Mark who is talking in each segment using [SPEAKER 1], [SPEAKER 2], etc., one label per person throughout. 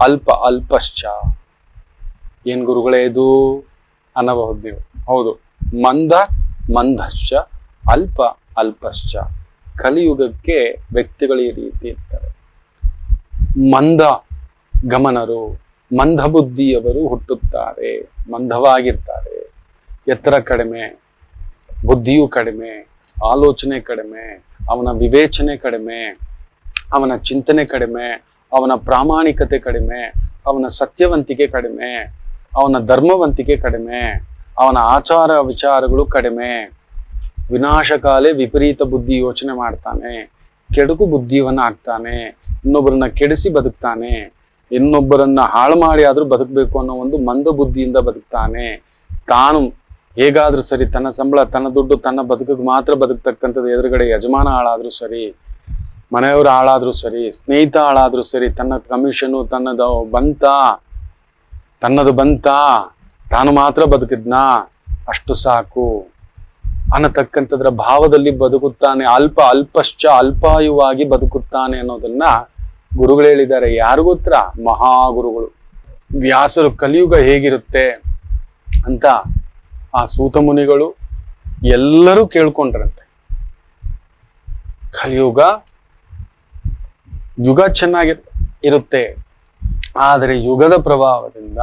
[SPEAKER 1] ಅಲ್ಪ ಅಲ್ಪಶ್ಚ. ಏನ್ ಗುರುಗಳೇ ಇದು? ಅನ್ನಬಹುದು ನೀವು. ಹೌದು. ಮಂದ, ಮಂದಶ್ಚ, ಅಲ್ಪ ಅಲ್ಪಶ್ಚ. ಕಲಿಯುಗಕ್ಕೆ ವ್ಯಕ್ತಿಗಳು ಈ ರೀತಿ ಇರ್ತಾರೆ. ಮಂದ ಗಮನರು, ಮಂದ ಬುದ್ಧಿಯವರು ಹುಟ್ಟುತ್ತಾರೆ, ಮಂದವಾಗಿರ್ತಾರೆ. ಎತ್ತರ ಕಡಿಮೆ, ಬುದ್ಧಿಯು ಕಡಿಮೆ, ಆಲೋಚನೆ ಕಡಿಮೆ, ಅವನ ವಿವೇಚನೆ ಕಡಿಮೆ, ಅವನ ಚಿಂತನೆ ಕಡಿಮೆ ಅವನ ಪ್ರಾಮಾಣಿಕತೆ ಕಡಿಮೆ, ಅವನ ಸತ್ಯವಂತಿಕೆ ಕಡಿಮೆ, ಅವನ ಧರ್ಮವಂತಿಕೆ ಕಡಿಮೆ, ಅವನ ಆಚಾರ ವಿಚಾರಗಳು ಕಡಿಮೆ. ವಿನಾಶಕಾಲೇ ವಿಪರೀತ ಬುದ್ಧಿ ಯೋಚನೆ ಮಾಡ್ತಾನೆ, ಕೆಡುಕು ಬುದ್ಧಿಯವನ್ನ ಆಗ್ತಾನೆ ಇನ್ನೊಬ್ಬರನ್ನ ಕೆಡಿಸಿ ಬದುಕ್ತಾನೆ, ಇನ್ನೊಬ್ಬರನ್ನ ಹಾಳು ಮಾಡಿ ಆದ್ರೂ ಬದುಕಬೇಕು ಅನ್ನೋ ಒಂದು ಮಂದ ಬುದ್ಧಿಯಿಂದ ಬದುಕ್ತಾನೆ. ತಾನು ಹೇಗಾದ್ರೂ ಸರಿ, ತನ್ನ ಸಂಬಳ, ತನ್ನ ದುಡ್ಡು, ತನ್ನ ಬದುಕಿಗೆ ಮಾತ್ರ ಬದುಕ್ತಕ್ಕಂಥದ್ದು ಎದುರುಗಡೆ ಯಜಮಾನ ಹಾಳಾದ್ರೂ ಸರಿ ಮನೆಯವರು ಹಾಳಾದ್ರೂ ಸರಿ, ಸ್ನೇಹಿತ ಹಾಳಾದ್ರೂ ಸರಿ ತನ್ನ ಕಮಿಷನು ತನ್ನದು ಬಂತ ತನ್ನದು ಬಂತ, ತಾನು ಮಾತ್ರ ಬದುಕಿದ್ನಾ, ಅಷ್ಟು ಸಾಕು. ಅನ್ನತಕ್ಕಂಥದ್ರ ಭಾವದಲ್ಲಿ ಬದುಕುತ್ತಾನೆ, ಅಲ್ಪ ಅಲ್ಪಶ್ಚ ಅಲ್ಪಾಯುವಾಗಿ ಬದುಕುತ್ತಾನೆ ಅನ್ನೋದನ್ನ ಗುರುಗಳು ಹೇಳಿದ್ದಾರೆ. ಯಾರು ಹತ್ರ ಮಹಾಗುರುಗಳು. ವ್ಯಾಸರು ಕಲಿಯುಗ ಹೇಗಿರುತ್ತೆ ಅಂತ ಆ ಸೂತ ಮುನಿಗಳು ಎಲ್ಲರೂ ಕೇಳ್ಕೊಂಡ್ರಂತೆ. ಕಲಿಯುಗ ಯುಗ ಚೆನ್ನಾಗಿ ಇರುತ್ತೆ. ಆದರೆ ಯುಗದ ಪ್ರಭಾವದಿಂದ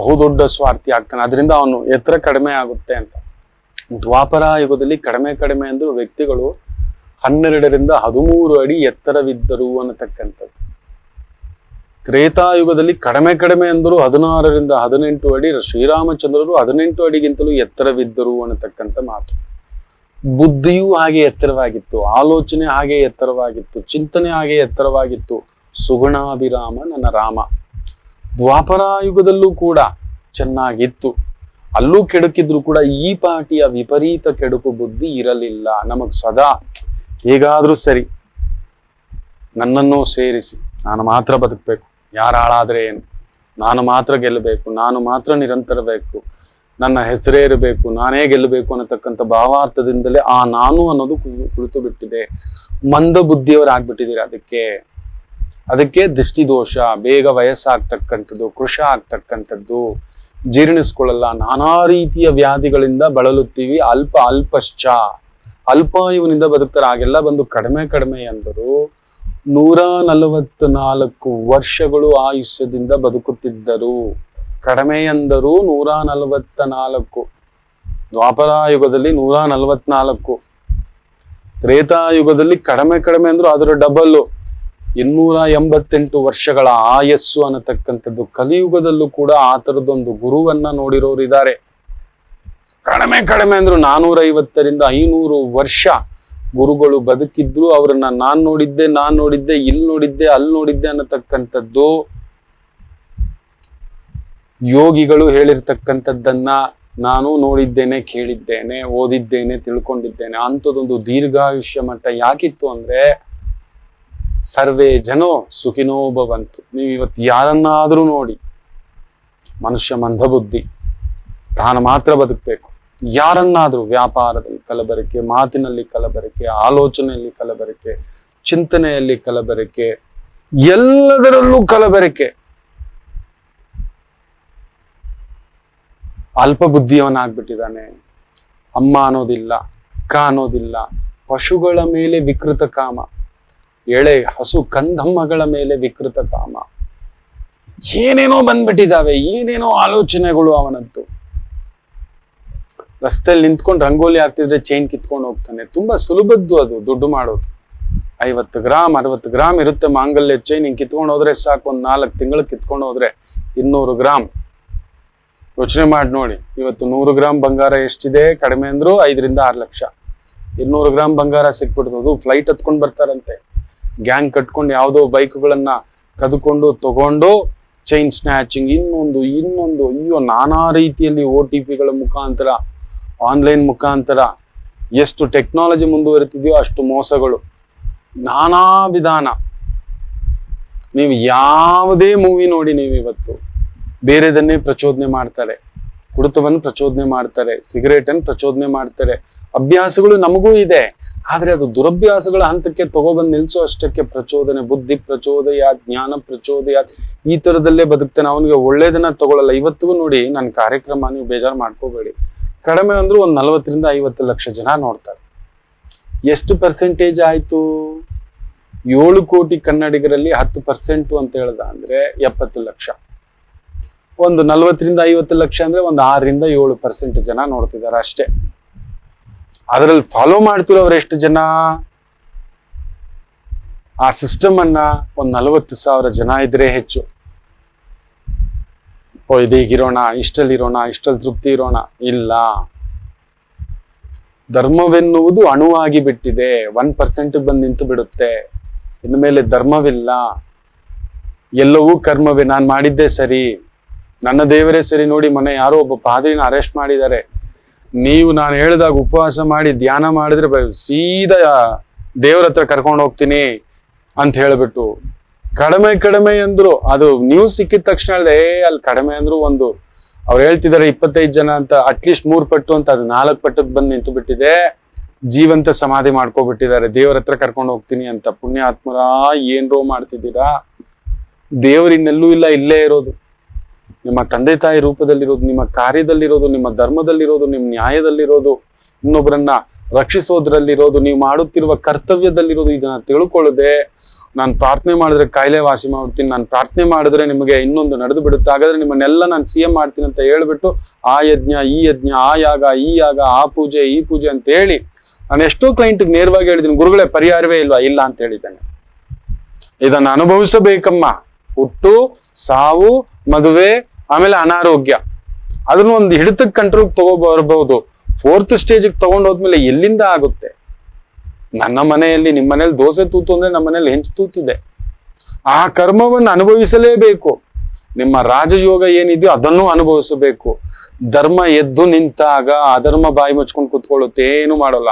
[SPEAKER 1] ಬಹುದೊಡ್ಡ ಸ್ವಾರ್ಥಿ ಆಗ್ತಾನೆ. ಅದರಿಂದ ಅವನು ಎತ್ತರ ಕಡಿಮೆ ಆಗುತ್ತೆ ಅಂತ. ದ್ವಾಪರ ಯುಗದಲ್ಲಿ ಕಡಿಮೆ ಕಡಿಮೆ ಅಂದ್ರು ವ್ಯಕ್ತಿಗಳು ಹನ್ನೆರಡರಿಂದ ಹದಿಮೂರು ಅಡಿ ಎತ್ತರವಿದ್ದರು ಅನ್ನತಕ್ಕಂಥದ್ದು. ತ್ರೇತಾಯುಗದಲ್ಲಿ ಕಡಿಮೆ ಕಡಿಮೆ ಅಂದರೂ ಹದಿನಾರರಿಂದ ಹದಿನೆಂಟು ಅಡಿ ಶ್ರೀರಾಮಚಂದ್ರರು ಹದಿನೆಂಟು ಅಡಿಗಿಂತಲೂ ಎತ್ತರವಿದ್ದರು ಅನ್ನತಕ್ಕಂಥ ಮಾತು. ಬುದ್ಧಿಯೂ ಹಾಗೆ ಎತ್ತರವಾಗಿತ್ತು, ಆಲೋಚನೆ ಹಾಗೆ ಎತ್ತರವಾಗಿತ್ತು, ಚಿಂತನೆ ಹಾಗೆ ಎತ್ತರವಾಗಿತ್ತು. ಸುಗುಣಾಭಿರಾಮ ನನ್ನ ರಾಮ ದ್ವಾಪರಾಯುಗದಲ್ಲೂ ಕೂಡ ಚೆನ್ನಾಗಿತ್ತು. ಅಲ್ಲೂ ಕೆಡುಕಿದ್ರು ಕೂಡ ಈ ಪಾಟಿಯ ವಿಪರೀತ ಕೆಡುಕು ಬುದ್ಧಿ ಇರಲಿಲ್ಲ. ನಮಗ್ ಸದಾ ಹೇಗಾದ್ರೂ ಸರಿ. ನನ್ನನ್ನು ಸೇರಿಸಿ. ನಾನು ಮಾತ್ರ ಬದುಕಬೇಕು. ಯಾರು ಹಾಳಾದ್ರೆ ಏನು? ನಾನು ಮಾತ್ರ ಗೆಲ್ಲಬೇಕು. ನಾನು ಮಾತ್ರ ನಿರಂತರ ಬೇಕು. ನನ್ನ ಹೆಸರೇ ಇರಬೇಕು, ನಾನೇ ಗೆಲ್ಲಬೇಕು ಅನ್ನತಕ್ಕಂಥ ಭಾವಾರ್ಥದಿಂದಲೇ ಆ ನಾನು ಅನ್ನೋದು ಕುಳಿತು ಬಿಟ್ಟಿದೆ ಮಂದ ಬುದ್ಧಿಯವರಾಗ್ಬಿಟ್ಟಿದ್ದೀರಿ ಅದಕ್ಕೆ. ಅದಕ್ಕೆ ದೃಷ್ಟಿದೋಷ, ಬೇಗ ವಯಸ್ಸಾಗ್ತಕ್ಕಂಥದ್ದು, ಕೃಷ ಆಗ್ತಕ್ಕಂಥದ್ದು. ಜೀರ್ಣಿಸ್ಕೊಳ್ಳಲ್ಲ, ನಾನಾ ರೀತಿಯ ವ್ಯಾಧಿಗಳಿಂದ ಬಳಲುತ್ತೀವಿ, ಅಲ್ಪ ಅಲ್ಪಶ್ಚ. ಅಲ್ಪಾಯುವಿನಿಂದ ಬದುಕ್ತಾರೆ ಆಗೆಲ್ಲ ಬಂದು ಕಡಿಮೆ ಕಡಿಮೆ ಎಂದರು ನೂರ ನಲವತ್ತು ನಾಲ್ಕು ವರ್ಷಗಳು ಆಯುಷ್ಯದಿಂದ ಬದುಕುತ್ತಿದ್ದರು. ಕಡಿಮೆ ಎಂದರೂ ನೂರ ನಲವತ್ತ ನಾಲ್ಕು ದ್ವಾಪರಾಯುಗದಲ್ಲಿ ನೂರ ನಲವತ್ನಾಲ್ಕು ತ್ರೇತಾಯುಗದಲ್ಲಿ ಕಡಿಮೆ ಕಡಿಮೆ ಅಂದ್ರು ಅದರ ಡಬಲ್ ಇನ್ನೂರ ಎಂಬತ್ತೆಂಟು ವರ್ಷಗಳ ಆಯಸ್ಸು ಅನ್ನತಕ್ಕಂಥದ್ದು ಕಲಿಯುಗದಲ್ಲೂ ಕೂಡ ಆ ಥರದೊಂದು ಗುರುವನ್ನ ನೋಡಿರೋರು ಇದ್ದಾರೆ. ಕಡಿಮೆ ಕಡಿಮೆ ಅಂದ್ರು ನಾನೂರ ಐವತ್ತರಿಂದ ಐನೂರು ವರ್ಷ ಗುರುಗಳು ಬದುಕಿದ್ರು ಅವ್ರನ್ನ ನಾನ್ ನೋಡಿದ್ದೆ ನಾನ್ ನೋಡಿದ್ದೆ, ಇಲ್ಲಿ ನೋಡಿದ್ದೆ, ಅಲ್ಲಿ ನೋಡಿದ್ದೆ ಅನ್ನತಕ್ಕಂಥದ್ದು ಯೋಗಿಗಳು ಹೇಳಿರ್ತಕ್ಕಂಥದ್ದನ್ನ ನಾನು ನೋಡಿದ್ದೇನೆ, ಕೇಳಿದ್ದೇನೆ, ಓದಿದ್ದೇನೆ, ತಿಳ್ಕೊಂಡಿದ್ದೇನೆ. ಅಂಥದ್ದೊಂದು ದೀರ್ಘಾಯುಷ್ಯ ಮಟ್ಟ ಯಾಕಿತ್ತು ಅಂದ್ರೆ ಸರ್ವೇ ಜನೋ ಸುಖಿನೋ ಭವಂತು. ನೀವು ಇವತ್ತು ಯಾರನ್ನಾದ್ರೂ ನೋಡಿ, ಮನುಷ್ಯ ಮಂದಬುದ್ಧಿ, ತಾನು ಮಾತ್ರ ಬದುಕಬೇಕು. ಯಾರನ್ನಾದ್ರೂ ವ್ಯಾಪಾರದಲ್ಲಿ ಕಲಬರಕೆ, ಮಾತಿನಲ್ಲಿ ಕಲಬರಕೆ, ಆಲೋಚನೆಯಲ್ಲಿ ಕಲಬರಕೆ, ಚಿಂತನೆಯಲ್ಲಿ ಕಲಬರಕೆ, ಎಲ್ಲದರಲ್ಲೂ ಕಲಬೆರಕೆ. ಅಲ್ಪ ಬುದ್ಧಿಯವನಾಗ್ಬಿಟ್ಟಿದ್ದಾನೆ. ಅಮ್ಮ ಅನ್ನೋದಿಲ್ಲ, ಅಕ್ಕ ಅನ್ನೋದಿಲ್ಲ, ಪಶುಗಳ ಮೇಲೆ ವಿಕೃತ ಕಾಮ, ಎಳೆ, ಹಸು, ಕಂದಮ್ಮಗಳ ಮೇಲೆ ವಿಕೃತ ಕಾಮ. ಏನೇನೋ ಬಂದ್ಬಿಟ್ಟಿದಾವೆ ಏನೇನೋ ಆಲೋಚನೆಗಳು ಅವನದ್ದು. ರಸ್ತೆಯಲ್ಲಿ ನಿಂತ್ಕೊಂಡು ರಂಗೋಲಿ ಹಾಕ್ತಿದ್ರೆ ಚೈನ್ ಕಿತ್ಕೊಂಡು ಹೋಗ್ತಾನೆ. ತುಂಬಾ ಸುಲಭದ್ದು ಅದು, ದುಡ್ಡು ಮಾಡೋದು. ಐವತ್ತು ಗ್ರಾಮ್ ಅರವತ್ತು ಗ್ರಾಮ್ ಇರುತ್ತೆ ಮಾಂಗಲ್ಯ ಚೈನ್ ಹಿಂಗ್ ಕಿತ್ಕೊಂಡು ಹೋದ್ರೆ ಸಾಕು, ಒಂದ್ ನಾಲ್ಕು ತಿಂಗಳು ಕಿತ್ಕೊಂಡು ಹೋದ್ರೆ ಇನ್ನೂರು ಗ್ರಾಮ್ ಯೋಚನೆ ಮಾಡಿ ನೋಡಿ. ಇವತ್ತು ನೂರು ಗ್ರಾಮ್ ಬಂಗಾರ ಎಷ್ಟಿದೆ? ಕಡಿಮೆ ಅಂದ್ರು ಐದರಿಂದ ಆರು ಲಕ್ಷ. ಇನ್ನೂರು ಗ್ರಾಮ್ ಬಂಗಾರ ಸಿಕ್ಬಿಡ್ತದು ಫ್ಲೈಟ್ ಹತ್ಕೊಂಡು ಬರ್ತಾರಂತೆ. ಗ್ಯಾಂಗ್ ಕಟ್ಕೊಂಡು ಯಾವುದೋ ಬೈಕ್ಗಳನ್ನ ಕದ್ಕೊಂಡು ತಗೊಂಡು ಚೈನ್ ಸ್ನ್ಯಾಚಿಂಗ್ ಇನ್ನೊಂದು ಇನ್ನೊಂದು. ಅಯ್ಯೋ, ನಾನಾ ರೀತಿಯಲ್ಲಿ ಓ ಟಿ ಪಿಗಳ ಮುಖಾಂತರ ಆನ್ಲೈನ್ ಮುಖಾಂತರ ಎಷ್ಟು ಟೆಕ್ನಾಲಜಿ ಮುಂದುವರಿತಿದೆಯೋ ಅಷ್ಟು ಮೋಸಗಳು. ನಾನಾ ವಿಧಾನ. ನೀವು ಯಾವುದೇ ಮೂವಿ ನೋಡಿ ನೀವು ಇವತ್ತು ಬೇರೆದನ್ನೇ ಪ್ರಚೋದನೆ ಮಾಡ್ತಾರೆ. ಕುಡಿತವನ್ನು ಪ್ರಚೋದನೆ ಮಾಡ್ತಾರೆ ಸಿಗರೇಟ್ ಅನ್ನು ಪ್ರಚೋದನೆ ಮಾಡ್ತಾರೆ. ಅಭ್ಯಾಸಗಳು ನಮಗೂ ಇದೆ. ಆದ್ರೆ ಅದು ದುರಭ್ಯಾಸಗಳ ಹಂತಕ್ಕೆ ತಗೊಬಂದು ನಿಲ್ಸೋ ಅಷ್ಟಕ್ಕೆ ಪ್ರಚೋದನೆ, ಬುದ್ಧಿ ಪ್ರಚೋದಯ, ಜ್ಞಾನ ಪ್ರಚೋದಯ, ಈ ತರದಲ್ಲೇ ಬದುಕ್ತಾನೆ ಅವನಿಗೆ ಒಳ್ಳೇದನ್ನ ತಗೊಳ್ಳಲ್ಲ ಇವತ್ತಿಗೂ ನೋಡಿ ನನ್ನ ಕಾರ್ಯಕ್ರಮ ನೀವು ಬೇಜಾರು ಮಾಡ್ಕೋಬೇಡಿ. ಕಡಿಮೆ ಅಂದ್ರೂ ಒಂದು ನಲವತ್ತರಿಂದ ಐವತ್ತು ಲಕ್ಷ ಜನ ನೋಡ್ತಾರೆ. ಎಷ್ಟು ಪರ್ಸೆಂಟೇಜ್ ಆಯ್ತು? ಏಳು ಕೋಟಿ ಕನ್ನಡಿಗರಲ್ಲಿ ಹತ್ತು ಪರ್ಸೆಂಟು ಅಂತ ಹೇಳ್ದ ಅಂದ್ರೆ ಎಪ್ಪತ್ತು ಲಕ್ಷ. ಒಂದು ನಲ್ವತ್ತರಿಂದ ಐವತ್ತು ಲಕ್ಷ ಅಂದ್ರೆ ಒಂದು ಆರರಿಂದ ಏಳು ಪರ್ಸೆಂಟ್ ಜನ ನೋಡ್ತಿದ್ದಾರೆ ಅಷ್ಟೇ. ಅದರಲ್ಲಿ ಫಾಲೋ ಮಾಡ್ತಿರೋರು ಎಷ್ಟು ಜನ? ಆ ಸಿಸ್ಟಮ್ ಅನ್ನ ಒಂದ್ ನಲವತ್ತು ಸಾವಿರ ಜನ ಇದ್ರೆ ಹೆಚ್ಚು. ಓ, ಇದೀಗಿರೋಣ, ಇಷ್ಟಲ್ಲಿರೋಣ ಇಷ್ಟಲ್ಲಿ ತೃಪ್ತಿ ಇರೋಣ? ಇಲ್ಲ. ಧರ್ಮವೆನ್ನುವುದು ಅಣುವಾಗಿ ಬಿಟ್ಟಿದೆ. ಒನ್ ಪರ್ಸೆಂಟ್ ಬಂದು ನಿಂತು ಬಿಡುತ್ತೆ. ಇನ್ಮೇಲೆ ಧರ್ಮವಿಲ್ಲ. ಎಲ್ಲವೂ ಕರ್ಮವೇ. ನಾನು ಮಾಡಿದ್ದೆ ಸರಿ. ನನ್ನ ದೇವರೇ ಸರಿ ನೋಡಿ ಮೊನ್ನೆ ಯಾರೋ ಒಬ್ಬ ಪಾದ್ರಿನ ಅರೆಸ್ಟ್ ಮಾಡಿದ್ದಾರೆ. ನೀವು ನಾನು ಹೇಳಿದಾಗ ಉಪವಾಸ ಮಾಡಿ ಧ್ಯಾನ ಮಾಡಿದ್ರೆ ಸೀದಾ ದೇವ್ರ ಹತ್ರ ಕರ್ಕೊಂಡು ಹೋಗ್ತೀನಿ ಅಂತ ಹೇಳ್ಬಿಟ್ಟು ಕಡಿಮೆ ಕಡಿಮೆ ಅಂದ್ರು, ಅದು ನ್ಯೂಸ್ ಸಿಕ್ಕಿದ ತಕ್ಷಣ ಹೇಳಿದೆ ಏ, ಅಲ್ಲಿ ಕಡಿಮೆ ಅಂದ್ರು ಒಂದು, ಅವ್ರು ಹೇಳ್ತಿದ್ದಾರೆ ಇಪ್ಪತ್ತೈದು ಜನ ಅಂತ ಅಟ್ಲೀಸ್ಟ್ ಮೂರ್ ಪಟ್ಟು ಅಂತ, ಅದು ನಾಲ್ಕು ಪಟ್ಟಕ್ಕೆ ಬಂದು ನಿಂತು ಬಿಟ್ಟಿದೆ ಜೀವಂತ ಸಮಾಧಿ ಮಾಡ್ಕೊಬಿಟ್ಟಿದ್ದಾರೆ. ದೇವ್ರ ಹತ್ರ ಕರ್ಕೊಂಡು ಹೋಗ್ತೀನಿ ಅಂತ ಪುಣ್ಯಾತ್ಮರ ಏನ್ರೋ ಮಾಡ್ತಿದ್ದೀರಾ? ದೇವರಿನ್ನೆಲ್ಲೂ ಇಲ್ಲ, ಇಲ್ಲೇ ಇರೋದು. ನಿಮ್ಮ ತಂದೆ ತಾಯಿ ರೂಪದಲ್ಲಿರೋದು, ನಿಮ್ಮ ಕಾರ್ಯದಲ್ಲಿರೋದು, ನಿಮ್ಮ ಧರ್ಮದಲ್ಲಿರೋದು, ನಿಮ್ಮ ನ್ಯಾಯದಲ್ಲಿರೋದು, ಇನ್ನೊಬ್ಬರನ್ನ ರಕ್ಷಿಸೋದ್ರಲ್ಲಿರೋದು, ನೀವು ಮಾಡುತ್ತಿರುವ ಕರ್ತವ್ಯದಲ್ಲಿರೋದು, ಇದನ್ನ ತಿಳ್ಕೊಳ್ಳದೆ ನಾನು ಪ್ರಾರ್ಥನೆ ಮಾಡಿದ್ರೆ ಕಾಯಿಲೆ ವಾಸಿ ಮಾಡ್ತೀನಿ, ನಾನು ಪ್ರಾರ್ಥನೆ ಮಾಡಿದ್ರೆ ನಿಮಗೆ ಇನ್ನೊಂದು ನಡೆದು ಬಿಡುತ್ತೆ. ಹಾಗಾದ್ರೆ ನಿಮ್ಮನ್ನೆಲ್ಲ ನಾನು ಸಿ ಎಂ ಮಾಡ್ತೀನಿ ಅಂತ ಹೇಳ್ಬಿಟ್ಟು ಆ ಯಜ್ಞ, ಈ ಯಜ್ಞ, ಆ ಯಾಗ, ಈ ಯಾಗ, ಆ ಪೂಜೆ, ಈ ಪೂಜೆ ಅಂತ ಹೇಳಿ ನಾನು ಎಷ್ಟೋ ಕ್ಲೈಂಟ್ಗೆ ನೇರವಾಗಿ ಹೇಳಿದ್ದೀನಿ, ಗುರುಗಳೇ ಪರಿಹಾರವೇ ಇಲ್ವಾ? ಇಲ್ಲ ಅಂತ ಹೇಳಿದ್ದೇನೆ. ಇದನ್ನು ಅನುಭವಿಸಬೇಕಮ್ಮ. ಹುಟ್ಟು, ಸಾವು, ಮದುವೆ ಆಮೇಲೆ ಅನಾರೋಗ್ಯ. ಅದನ್ನ ಒಂದು ಹಿಡಿತಕ್ಕೆ ಕಂಟ್ರೋಲ್ ತಗೋ ಫೋರ್ತ್ ಸ್ಟೇಜಿಗೆ ತಗೊಂಡು ಹೋದ್ಮೇಲೆ ಎಲ್ಲಿಂದ ಆಗುತ್ತೆ? ನನ್ನ ಮನೆಯಲ್ಲಿ, ನಿಮ್ಮ ಮನೇಲಿ ದೋಸೆ ತೂತು ಅಂದ್ರೆ ನಮ್ಮ ಮನೇಲಿ ಹೆಂಚು ತೂತಿದೆ. ಆ ಕರ್ಮವನ್ನು ಅನುಭವಿಸಲೇಬೇಕು. ನಿಮ್ಮ ರಾಜಯೋಗ ಏನಿದೆಯೋ ಅದನ್ನು ಅನುಭವಿಸಬೇಕು. ಧರ್ಮ ಎದ್ದು ನಿಂತಾಗ ಅಧರ್ಮ ಬಾಯಿ ಮುಚ್ಕೊಂಡು ಕುತ್ಕೊಳ್ಳುತ್ತೆ, ಏನು ಮಾಡಲ್ಲ.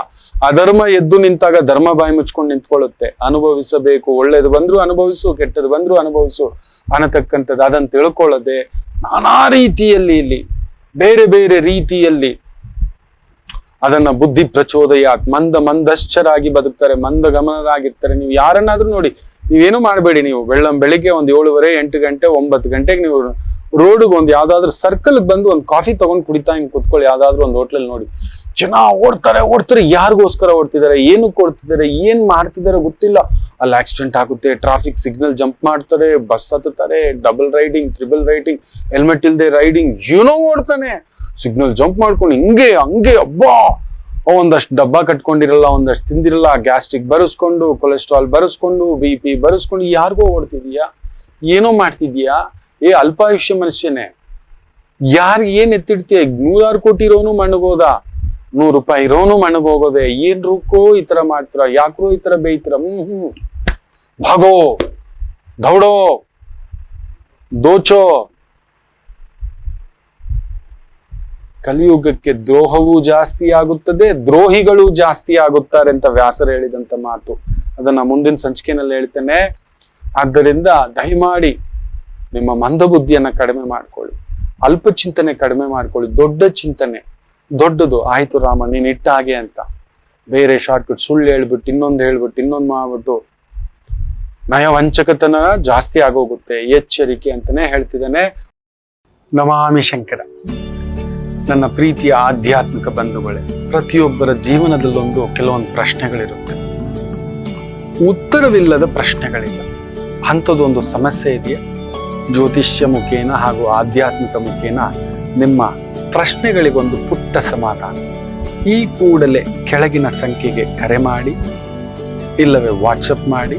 [SPEAKER 1] ಅಧರ್ಮ ಎದ್ದು ನಿಂತಾಗ ಧರ್ಮ ಬಾಯಿ ಮುಚ್ಕೊಂಡು ನಿಂತ್ಕೊಳ್ಳುತ್ತೆ. ಅನುಭವಿಸಬೇಕು. ಒಳ್ಳೇದು ಬಂದ್ರು ಅನುಭವಿಸು, ಕೆಟ್ಟದ್ದು ಬಂದ್ರು ಅನುಭವಿಸು. ಅನ್ನತಕ್ಕಂಥದ್ದು. ಅದನ್ನು ತಿಳ್ಕೊಳ್ಳದೆ ನಾನಾ ರೀತಿಯಲ್ಲಿ ಇಲ್ಲಿ, ಬೇರೆ ಬೇರೆ ರೀತಿಯಲ್ಲಿ ಅದನ್ನ ಬುದ್ಧಿ ಪ್ರಚೋದಯ, ಮಂದ ಮಂದಶ್ಚರಾಗಿ ಬದುಕ್ತಾರೆ, ಮಂದ ಗಮನರಾಗಿರ್ತಾರೆ. ನೀವು ಯಾರನ್ನಾದ್ರೂ ನೋಡಿ, ನೀವೇನು ಮಾಡಬೇಡಿ ನೀವು. ಬೆಳ್ಳಂ ಬೆಳಿಗ್ಗೆ ಒಂದು ಏಳುವರೆ, ಎಂಟು ಗಂಟೆ, ಒಂಬತ್ತು ಗಂಟೆಗೆ ನೀವು ರೋಡ್ಗೆ ಒಂದು ಯಾವ್ದಾದ್ರು ಸರ್ಕಲ್ ಬಂದು ಒಂದು ಕಾಫಿ ತಗೊಂಡು ಕುಡಿತಾ ಹಿಂಗೆ ಕುತ್ಕೊಳ್ಳಿ. ಯಾವ್ದಾದ್ರು ಒಂದು ಹೋಟ್ಲಲ್ಲಿ ನೋಡಿ. ಜನ ಓಡ್ತಾರೆ ಓಡ್ತಾರೆ. ಯಾರಿಗೋಸ್ಕರ ಓಡ್ತಿದ್ದಾರೆ? ಏನು ಕೊಡ್ತಿದ್ದಾರೆ ಏನ್ ಮಾಡ್ತಿದ್ದಾರೆ ಗೊತ್ತಿಲ್ಲ. ಅಲ್ಲಿ ಆಕ್ಸಿಡೆಂಟ್ ಆಗುತ್ತೆ ಟ್ರಾಫಿಕ್ ಸಿಗ್ನಲ್ ಜಂಪ್ ಮಾಡ್ತಾರೆ bus ಹತ್ತುತ್ತಾರೆ double riding triple riding helmet ಇಲ್ದೆ ರೈಡಿಂಗ್ ಏನೋ ಓಡ್ತಾನೆ. ಸಿಗ್ನಲ್ ಜಂಪ್ ಮಾಡ್ಕೊಂಡು ಹಿಂಗೆ, ಹಂಗೆ, ಅಬ್ಬಾ! ಒಂದಷ್ಟು ಡಬ್ಬ ಕಟ್ಕೊಂಡಿರಲ್ಲ, ಒಂದಷ್ಟು ತಿಂದಿರಲ್ಲ ಗ್ಯಾಸ್ಟ್ರಿಕ್ ಬರೆಸ್ಕೊಂಡು ಕೊಲೆಸ್ಟ್ರಾಲ್ ಬರೆಸ್ಕೊಂಡು ಬಿ ಪಿ ಬರೆಸ್ಕೊಂಡು, ಯಾರಿಗೋ ಓಡ್ತಿದೀಯಾ? ಏನೋ ಮಾಡ್ತಿದ್ಯಾ? ಏ, ಅಲ್ಪಾಯುಷ್ಯ ಮನುಷ್ಯನೇ. ಯಾರು ಏನ್ ಎತ್ತಿಡ್ತೀಯ? ನೂರಾರು ಕೋಟಿ ಇರೋನು ಮಣ್ಣಗೋದ ನೂರು ರೂಪಾಯಿ ಇರೋನು ಮಣ್ಣಗೋಗೋದೆ ಏನ್ ರೂಕೋ ಈ ತರ ಮಾಡ್ತೀರ? ಯಾಕ್ರೋ ಈ ತರ ಬೇಯ್ತೀರ? ಹ್ಮ್ ಹ್ಮ್. ಭಾಗೋ ದೌಡೋ ದೋಚೋ ಕಲಿಯುಗಕ್ಕೆ ದ್ರೋಹವೂ ಜಾಸ್ತಿ ಆಗುತ್ತದೆ, ದ್ರೋಹಿಗಳು ಜಾಸ್ತಿ ಆಗುತ್ತಾರೆ ಅಂತ ವ್ಯಾಸರು ಹೇಳಿದಂತ ಮಾತು. ಅದನ್ನ ಮುಂದಿನ ಸಂಚಿಕೆನಲ್ಲಿ ಹೇಳ್ತೇನೆ. ಆದ್ದರಿಂದ ದಯಮಾಡಿ ನಿಮ್ಮ ಮಂದಬುದ್ಧಿಯನ್ನ ಕಡಿಮೆ ಮಾಡ್ಕೊಳ್ಳಿ. ಅಲ್ಪ ಚಿಂತನೆ ಕಡಿಮೆ ಮಾಡ್ಕೊಳ್ಳಿ, ದೊಡ್ಡ ಚಿಂತನೆ. ದೊಡ್ಡದು, ಆಯ್ತು ರಾಮ, ನೀನ್ ಇಟ್ಟ ಹಾಗೆ ಅಂತ. ಬೇರೆ ಶಾರ್ಟ್ಕಟ್ ಸುಳ್ಳು ಹೇಳ್ಬಿಟ್ಟು, ಇನ್ನೊಂದು ಹೇಳ್ಬಿಟ್ಟು, ಇನ್ನೊಂದು ಮಾಡ್ಬಿಟ್ಟು ನಯವಂಚಕತನ ಜಾಸ್ತಿ ಆಗೋಗುತ್ತೆ, ಎಚ್ಚರಿಕೆ ಅಂತಾನೆ ಹೇಳ್ತಿದ್ದಾನೆ ನಮಾಮಿ ಶಂಕರ. ನನ್ನ ಪ್ರೀತಿಯ ಆಧ್ಯಾತ್ಮಿಕ ಬಂಧುಗಳೇ, ಪ್ರತಿಯೊಬ್ಬರ ಜೀವನದಲ್ಲೊಂದು ಕೆಲವೊಂದು ಪ್ರಶ್ನೆಗಳಿರುತ್ತೆ. ಉತ್ತರವಿಲ್ಲದ ಪ್ರಶ್ನೆಗಳಿಲ್ಲ. ಅಂಥದ್ದೊಂದು ಸಮಸ್ಯೆ ಇದೆಯಾ? ಜ್ಯೋತಿಷ್ಯ ಮುಖೇನ ಹಾಗೂ ಆಧ್ಯಾತ್ಮಿಕ ಮುಖೇನ ನಿಮ್ಮ ಪ್ರಶ್ನೆಗಳಿಗೊಂದು ಪುಟ್ಟ ಸಮಾಧಾನ. ಈ ಕೂಡಲೇ ಕೆಳಗಿನ ಸಂಖ್ಯೆಗೆ ಕರೆ ಮಾಡಿ, ಇಲ್ಲವೇ ವಾಟ್ಸಪ್ ಮಾಡಿ